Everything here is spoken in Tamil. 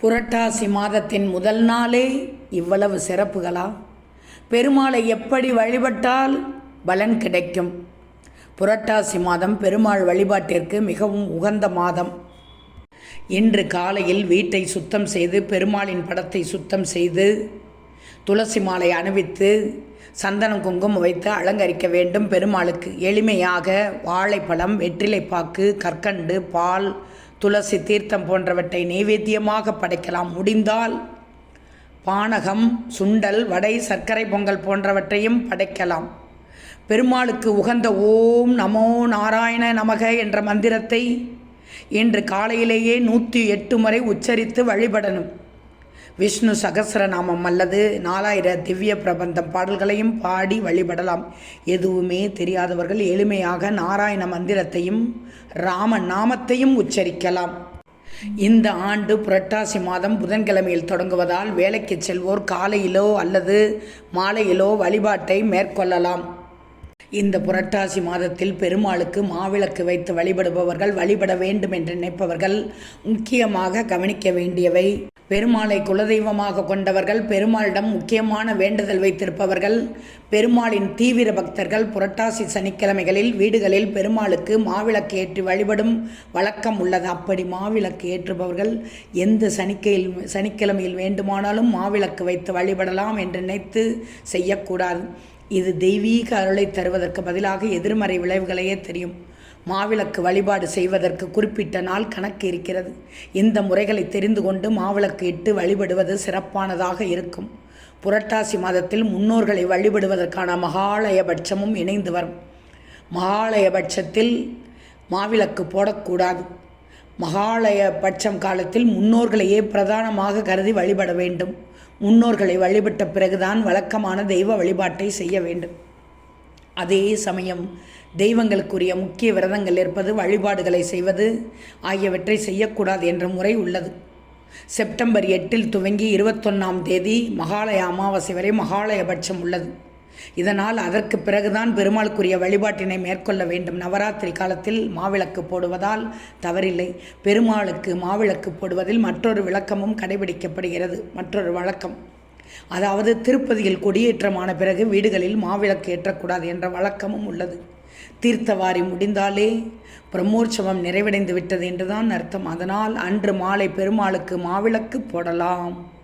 புரட்டாசி மாதத்தின் முதல் நாளே இவ்வளவு சிறப்புகளா? பெருமாளை எப்படி வழிபட்டால் பலன் கிடைக்கும்? புரட்டாசி மாதம் பெருமாள் வழிபாட்டிற்கு மிகவும் உகந்த மாதம். இன்று காலையில் வீட்டை சுத்தம் செய்து பெருமாளின் படத்தை சுத்தம் செய்து துளசி மாலை அணிவித்து சந்தனம் குங்குமம் வைத்து அலங்கரிக்க வேண்டும் பெருமாளுக்கு. எளிமையாக வாழைப்பழம் வெற்றிலைப்பாக்கு கற்கண்டு பால் துளசி தீர்த்தம் போன்றவற்றை நைவேத்தியமாக படைக்கலாம். முடிந்தால் பானகம் சுண்டல் வடை சர்க்கரை பொங்கல் போன்றவற்றையும் படைக்கலாம். பெருமாளுக்கு உகந்த ஓம் நமோ நாராயண நமக என்ற மந்திரத்தை இன்று காலையிலேயே நூற்றி எட்டு முறை உச்சரித்து வழிபடணும். விஷ்ணு சகசரநாமம் அல்லது நாலாயிர திவ்ய பிரபந்தம் பாடல்களையும் பாடி வழிபடலாம். எதுவுமே தெரியாதவர்கள் எளிமையாக நாராயண மந்திரத்தையும் ராம நாமத்தையும் உச்சரிக்கலாம். இந்த ஆண்டு புரட்டாசி மாதம் புதன்கிழமையில் தொடங்குவதால் வேலைக்கு செல்வோர் காலையிலோ அல்லது மாலையிலோ வழிபாட்டை மேற்கொள்ளலாம். இந்த புரட்டாசி மாதத்தில் பெருமாளுக்கு மாவிளக்கு வைத்து வழிபடுபவர்கள் வழிபட வேண்டும் என்று நினைப்பவர்கள் முக்கியமாக கவனிக்க வேண்டியவை பெருமாளை குலதெய்வமாக கொண்டவர்கள் பெருமாளிடம் முக்கியமான வேண்டுதல் வைத்திருப்பவர்கள் பெருமாளின் தீவிர பக்தர்கள் புரட்டாசி சனிக்கிழமைகளில் வீடுகளில் பெருமாளுக்கு மாவிளக்கு ஏற்றி வழிபடும் வழக்கம் உள்ளது. அப்படி மாவிளக்கு ஏற்றுபவர்கள் எந்த சனிக்கையில் சனிக்கிழமையில் வேண்டுமானாலும் மாவிளக்கு வைத்து வழிபடலாம் என்று நினைத்து செய்யக்கூடாது. இது தெய்வீக அருளை தருவதற்கு பதிலாக எதிர்மறை விளைவுகளையே தெரியும். மாவிளக்கு வழிபாடு செய்வதற்கு குறிப்பிட்ட நாள் கணக்கு இருக்கிறது. இந்த முறைகளை தெரிந்து கொண்டு மாவிளக்கு இட்டு வழிபடுவது சிறப்பானதாக இருக்கும். புரட்டாசி மாதத்தில் முன்னோர்களை வழிபடுவதற்கான மகாலயபட்சமும் இணைந்து வரும். மகாலயபட்சத்தில் மாவிளக்கு போடக்கூடாது. மகாலயபட்சம் காலத்தில் முன்னோர்களையே பிரதானமாக கருதி வழிபட வேண்டும். முன்னோர்களை வழிபட்ட பிறகுதான் வழக்கமான தெய்வ வழிபாட்டை செய்ய வேண்டும். அதே சமயம் தெய்வங்களுக்குரிய முக்கிய விரதங்கள் இருப்பது வழிபாடுகளை செய்வது ஆகியவற்றை செய்யக்கூடாது என்ற முறை உள்ளது. செப்டம்பர் எட்டில் துவங்கி இருபத்தொன்னாம் தேதி மகாலய அமாவாசை வரை மகாலயபட்சம் உள்ளது. இதனால் அதற்கு பிறகுதான் பெருமாளுக்குரிய வழிபாட்டினை மேற்கொள்ள வேண்டும். நவராத்திரி காலத்தில் மாவிளக்கு போடுவதால் தவறில்லை. பெருமாளுக்கு மாவிளக்கு போடுவதில் மற்றொரு விளக்கமும் கடைபிடிக்கப்படுகிறது. மற்றொரு வழக்கம். அதாவது திருப்பதியில் கொடியேற்றமான பிறகு வீடுகளில் மாவிளக்கு ஏற்றக்கூடாது என்ற வழக்கமும் உள்ளது. தீர்த்தவாரி முடிந்தாலே பிரம்மோற்சவம் நிறைவடைந்து விட்டது என்றுதான் அர்த்தம். அதனால் அன்று மாலை பெருமாளுக்கு மாவிளக்கு போடலாம்.